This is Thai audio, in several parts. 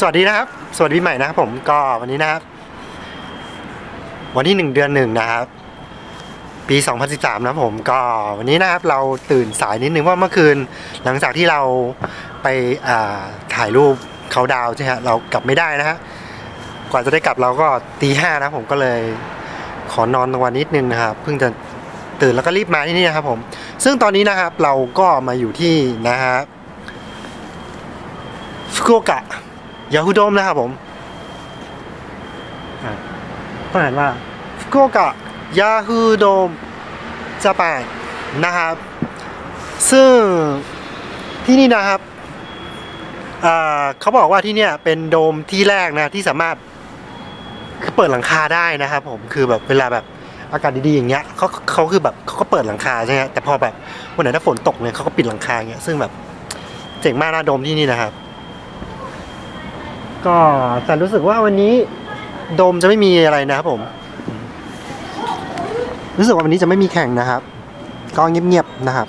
สวัสดีนะครับ สวัสดีใหม่นะครับผมก็วันนี้นะครับ วันที่หนึ่งเดือนหนึ่งนะครับ ปี2013นะครับผมก็วันนี้นะครับเราตื่นสายนิดนึงว่าเมื่อคืน หลังจากที่เราไปอ่าถ่ายรูปเขาดาวใช่ฮะเรากลับไม่ได้นะฮะกว่าจะได้กลับเราก็ตีห้านะผมก็เลยขอนอนตรงวันนิดนึงนะครับเพิ่งจะตื่นแล้วก็รีบมาที่นี่นะครับผม ซึ่งตอนนี้นะครับเราก็มาอยู่ที่นะฮะฟุกุโอกะ ยาฮูโดมนะครับผมอะต้องอ่านว่าฟุกุโอกะยาฮูโดมญี่ปุ่นนะครับ ซึ่งที่นี่นะครับอ่าเขาบอกว่าที่เนี่ยเป็นโดมที่แรกนะที่สามารถคือเปิดหลังคาได้นะครับผมคือแบบเวลาแบบอากาศดีๆอย่างเงี้ยเขาเขาคือแบบเขาก็เปิดหลังคาใช่ไหมแต่พอแบบวันไหนถ้าฝนตกเนี่ยเขาก็ปิดหลังคาอย่างเงี้ยซึ่งแบบเจ๋งมากนะโดมที่นี่นะครับ ก็แต่รู้สึกว่าวันนี้โดมจะไม่มีอะไรนะครับผม รู้สึกว่าวันนี้จะไม่มีแข่งนะครับ ก็เงียบๆนะครับ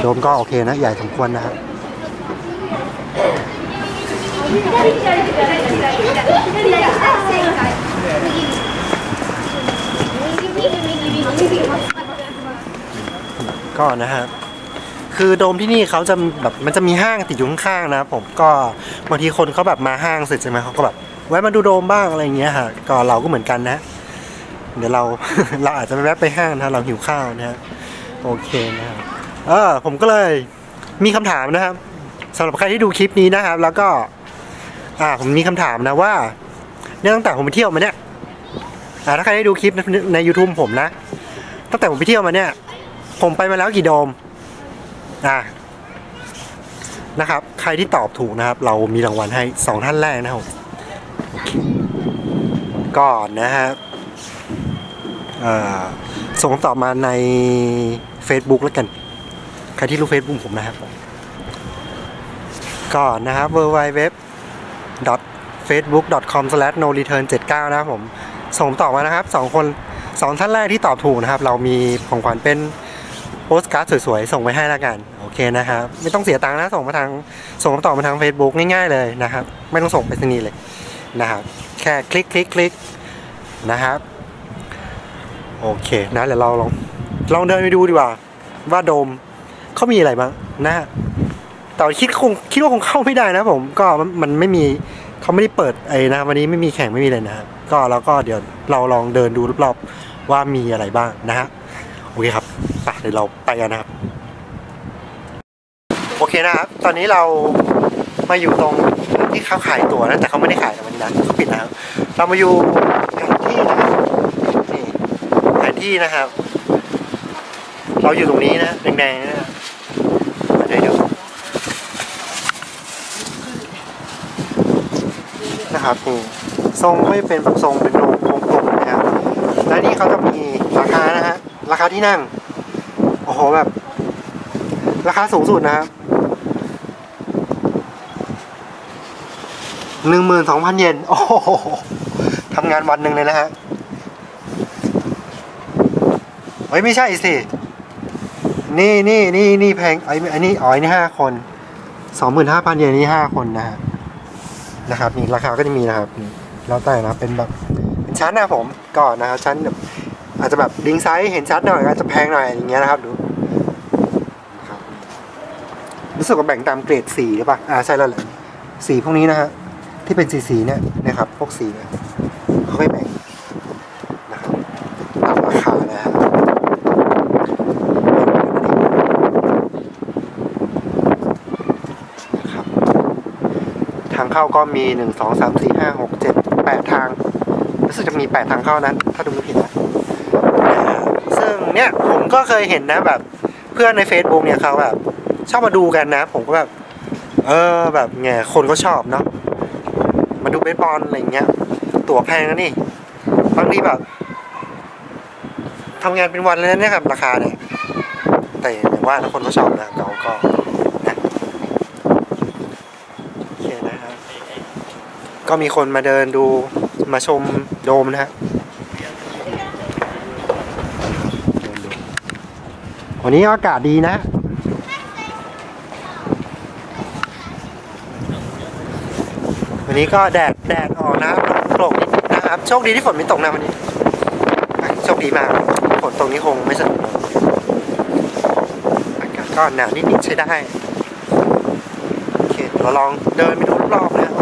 โดมก็โอเคนะ ใหญ่สมควรนะครับก็นะครับ คือโดมที่นี่เขาจะแบบมันจะมีห้างติดอยู่ข้างๆนะผมก็บางทีคนเขาแบบมาห้างเสร็จใช่ไหมเขาก็แบบแวะมาดูโดมบ้างอะไรเงี้ยฮะก็เราก็เหมือนกันนะ เดี๋ยวเราเราอาจจะไปแวะไปห้างนะเราหิวข้าวนะฮะโอเคนะครับเออผมก็เลยมีคำถามนะครับสำหรับใครที่ดูคลิปนี้นะครับ แล้วก็ อ่าผมมีคำถามนะว่าเนี่ยตั้งแต่ผมไปเที่ยวมาเนี่ยอ่าถ้าใครได้ดูคลิปในใน YouTube ผมนะ ตั้งแต่ผมไปเที่ยวมาเนี่ย ผมไปมาแล้วกี่โดม อะนะครับ ใครที่ตอบถูกนะครับ เรามีรางวัลให้สองท่านแรกนะครับก่อนนะครับส่งตอบมาใน Facebook แล้วกัน ใครที่รู้ Facebook ผมนะครับ ก่อนนะครับ w w w facebook com no return 79นะครับผม ส่งตอบมานะครับสองคนสองท่านแรกที่ตอบถูกนะครับ เรามีของขวัญเป็นโปสการ์ดสวยๆ ส่งไปให้แล้วกัน เคนะครับ ไม่ต้องเสียตังค์นะส่งมาทางส่งคำตอบมาทาง Facebook ง่ายๆเลยนะครับ ไม่ต้องส่งไปสนีเลยนะครับแค่คลิกคลิกคลิกนะครับโอเคนะเดี๋ยวเราลองลองเดินไปดูดีกว่า ว่าโดมเขามีอะไรบ้างนะฮะแต่คิดคงคิดว่าคงเข้าไม่ได้นะผมก็มันไม่มีเขาไม่ได้เปิดไอ้นะวันนี้ไม่มีแข่งไม่มีเลยนะก็เราก็เดี๋ยวเราลองเดินดูรอบๆว่ามีอะไรบ้างนะฮะโอเคครับไปเดี๋ยวเราไปกันนะครับ โอเคนะครับ ตอนนี้เรามาอยู่ตรงที่เขาขายตั๋วนะแต่เขาไม่ได้ขายในวันนี้นะเขาปิดนะครับเรามาอยู่แผนที่นะครับนี่แผนที่นะครับ เราอยู่ตรงนี้นะแดงๆนะเดี๋ยวนะครับนี่ทรงไม่เป็นแบบทรงเป็นโรงกลมๆนะครับและนี่เขาจะมีราคานะฮะราคาที่นั่งโอ้โหแบบ ราคาสูงสุดนะครับ หนึ่งหมื่นสองพันเยนโอ้โหทำงานวันหนึ่งเลยนะฮะ เฮ้ย ไม่ใช่สิ นี่นี่นี่นี่แพงไอ้ไอ้นี่อ๋อไอ้นี่ห้าคนสองหมื่นห้าพันเยนนี่ห้าคนนะฮะ นะครับนี่ราคาก็จะมีนะครับ แล้วแต่นะเป็นแบบเป็นชั้นนะผมก่อนนะครับชั้นแบบอาจจะแบบลิงไซส์เห็นชัดหน่อยอาจจะแพงหน่อยอย่างเงี้ยนะครับดูนะครับรู้สึกว่าแบ่งตามเกรดสีหรือเปล่าอ่าใช่แล้วแหละสีพวกนี้นะฮะ ที่เป็นสีสีๆเนี่ยนะครับพวกสีเนี่ยเขาไม่แบ่งนะครับตามราคานะฮะนะครับทางเข้าก็มีหนึ่งสองสามสี่ห้าหกเจ็ดแปดทางรู้สึกจะมีแปดทางเข้านั้นถ้าดูไม่ผิดนะซึ่งเนี่ยผมก็เคยเห็นนะแบบเพื่อนใน Facebook เนี่ยเขาแบบชอบมาดูกันนะ ผมก็แบบ เออแบบไงคนก็ชอบเนาะ ดูเบสบอลอะไรเงี้ย ตั๋วแพงนะนี่บางทีแบบทำงานเป็นวันเลยนะเนี่ยครับราคาเนี่ย แต่อย่างว่านะคนก็ชอบนะเราก็นะโอเคนะครับ ก็มีคนมาเดินดูมาชมโดมนะฮะวันนี้อากาศดีนะ นี้ก็แดดแดดออกนะครับโกรกนิดนะครับ โชคดีที่ฝนไม่ตกนะวันนี้ โชคดีมาก ฝนตรงนี้คงไม่สนุกอากาศก็หนาวนิดๆใช้ได้โอเคเดี๋ยวเราลองเดินไปดูรอบๆนะ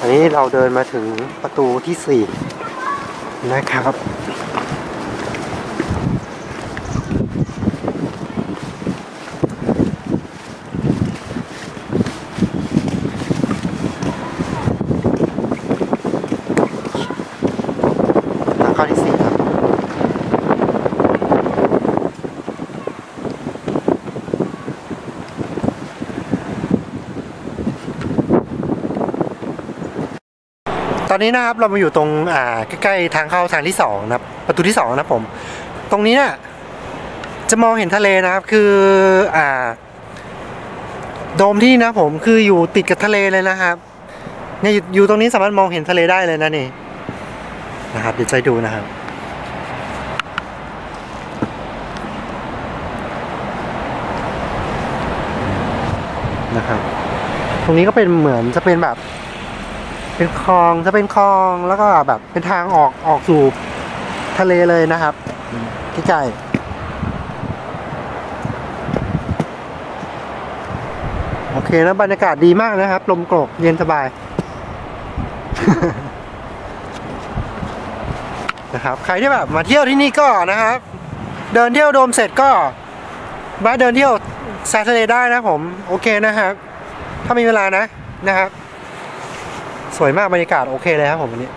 อันนี้เราเดินมาถึงประตูที่สี่นะครับ ทางเข้าที่สี่ครับ ตอนนี้นะครับเรามาอยู่ตรงอ่าใกล้ๆทางเข้าทางที่สองนะครับประตูที่สองนะผม ตรงนี้เนี่ยจะมองเห็นทะเลนะครับคืออ่าโดมที่นะผมคืออยู่ติดกับทะเลเลยนะครับเนี่ยอยู่อยู่ตรงนี้สามารถมองเห็นทะเลได้เลยนะนี่นะครับเดี๋ยวใจดูนะครับนะครับ ตรงนี้ก็เป็นเหมือนจะเป็นแบบ เป็นคลองจะเป็นคลองแล้วก็แบบเป็นทางออกออกสู่ทะเลเลยนะครับใกล้ๆโอเคนะบรรยากาศดีมากนะครับ ลมโกรกเย็นสบายนะครับ ใครที่แบบมาเที่ยวที่นี่ก็นะครับ เดินเที่ยวโดมเสร็จก็แวะเดินเที่ยวซาทะเลได้นะผม โอเคนะครับ ถ้ามีเวลานะนะครับ วยมากบรรยากาศโอเคเลยครับผมวันนี้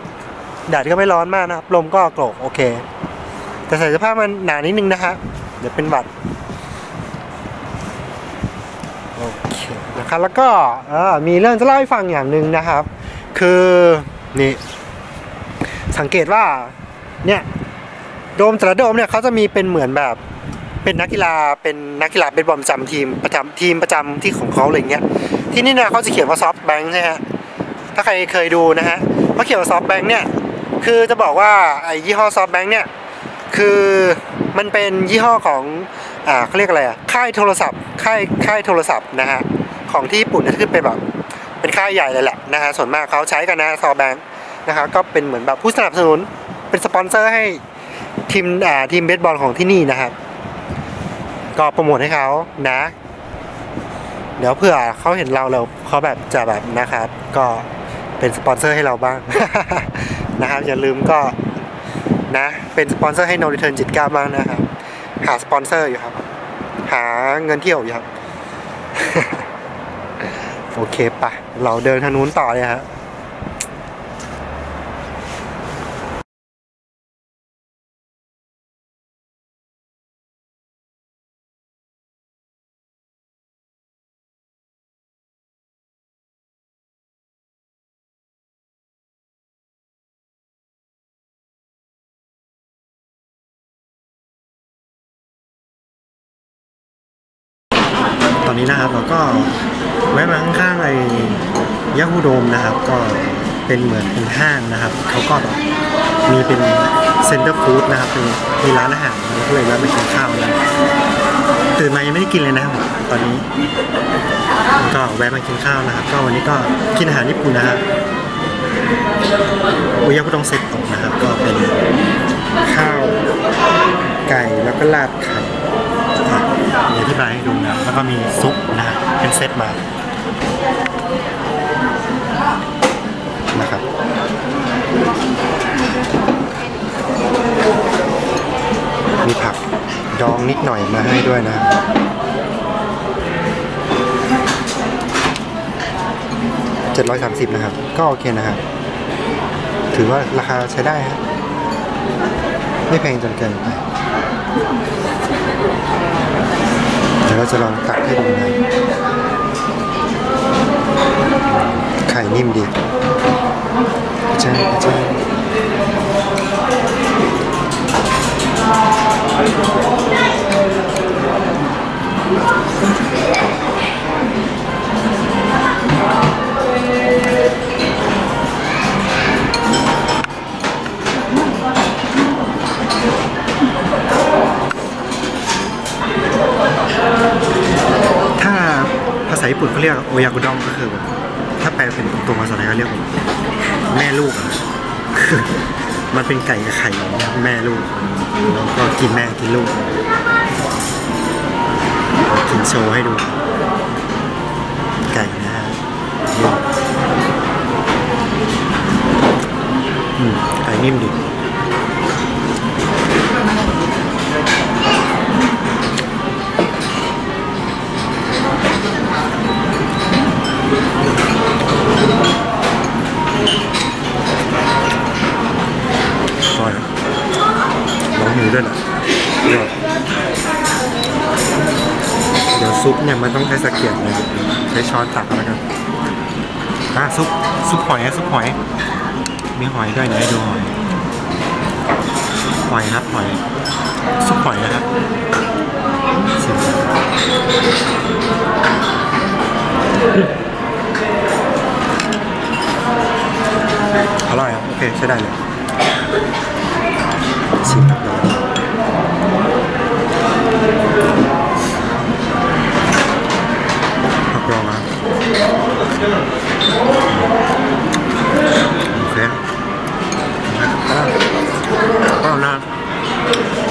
แดดก็ไม่ร้อนมากนะครับลมก็โกรกโอเค แต่ใส่เสื้อผ้ามันหนานิดนึงนะฮะเดี๋ยวเป็นหวัดโอเคนะครับแล้วก็มีเรื่องจะเล่าให้ฟังอย่างหนึ่งนะครับ คือนี่สังเกตว่าเนี่ยโดมแต่ละโดมเนี่ยเขาจะมีเป็นเหมือนแบบเป็นนักกีฬาเป็นนักกีฬาเป็นบอลประจำทีมประจำทีมประจำที่ของเขาอะไรเงี้ยที่นี่นี่ยเขาจะเขียนว่าซอฟต์แบงค์ใช่ไหมฮะ ถ้าใครเคยดูนะฮะเขาเขียนว่าซอฟต์แบงค์เนี่ยคือจะบอกว่าไอ้ยี่ห้อซอฟต์แบงค์เนี่ยคือมันเป็นยี่ห้อของอ่าเขาเรียกอะไรอะค่ายโทรศัพท์ค่ายค่ายโทรศัพท์นะฮะของที่ญี่ปุ่นเนี่ยคือเป็นแบบเป็นค่ายใหญ่เลยแหละนะฮะส่วนมากเขาใช้กันนะซอฟต์แบงค์นะครับก็เป็นเหมือนแบบผู้สนับสนุนเป็นสปอนเซอร์ให้ทีมอ่าทีมเบสบอลของที่นี่นะครับก็โปรโมทให้เขานะ เดี๋ยวเผื่อเขาเห็นเราแล้วเขาแบบจะแบบนะครับ ก็ เป็นสปอนเซอร์ให้เราบ้าง นะครับ อย่าลืมก็นะ เป็นสปอนเซอร์ให้ No Return 79บ้างนะครับ หาสปอนเซอร์อยู่ครับ หาเงินเที่ยวอยู่ครับ โอเคปะเราเดินทางนู้นต่อเลยครับ อนนี้นะครับเราก็แวะมาข้างๆไอ้ยาฮูโดมนะครับ ก็เป็นเหมือนเป็นห้างนะครับเขาก็มีเป็นเซ็นเตอร์ฟู้ดนะครับเป็นมีร้านอาหารแล้วก็เลยแวะมากินข้าวนะตื่นมายังไม่ได้กินเลยนะครับตอนนี้ก็แวะมากินข้าวนะครับก็วันนี้ก็กินอาหารญี่ปุ่นนะครับอุยาคุดงเซ็ตโตะนะครับ ก็เป็นข้าวไก่แล้วก็ราดไข่ เดี๋ยวอธิบายให้ดูนะแล้วก็มีซุปนะเป็นเซตมานะครับมีผักดองนิดหน่อยมาให้ด้วยนะเจ็ดร้อยสามสิบนะครับ ก็โอเคนะครับ ถือว่าราคาใช้ได้ฮะไม่แพงจนเกินไป ยวเราจะลองตักให้ดูนะไข่นิ่มดีอาจารย์อาจารย์ ยกโอยากุดองก็คือแบบถ้าแปลเป็นตรงภาษาไทยก็เรียกว่าแม่ลูกอะคือมันเป็นไก่กับไข่แม่ลูกแล้วก็กินแม่กินลูก กินโชว์ให้ดู ไก่นะฮะอืมไก่นิ่มดี ซุปเนี่ยมันต้องใช้สะเกียบนะใช้ช้อนตักแล้วกันอะซุปซุปหอยอะซุปหอย มีหอยด้วยเนะให้ดูหอยหอยครับหอยซุปหอยนะครับอร่อยครับโอเคใช้ได้เลยชิมครับ โอเคก็นะ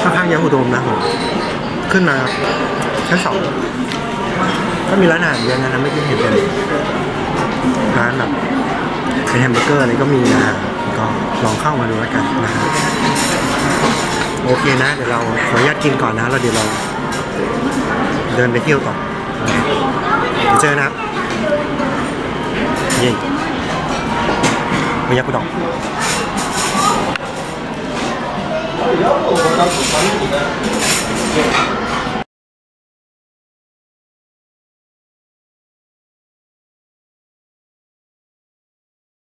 ค่อนข้างยังอุดมนะผมขึ้นมาชั้นสองก็มีร้านอาหารเยอะนะนะไม่ได้เห็นเป็นร้านแบบเป็นแฮมเบอร์เกอร์อะไรก็มีนะก็ลองเข้ามาดูแล้วกันนะโอเคนะ เดี๋ยวเราขออนุญาตกินก่อนนะแล้วเดี๋ยวเราเดินไปเที่ยวต่อเดี๋ยวเจอนะครับ เย่ไม่ยัก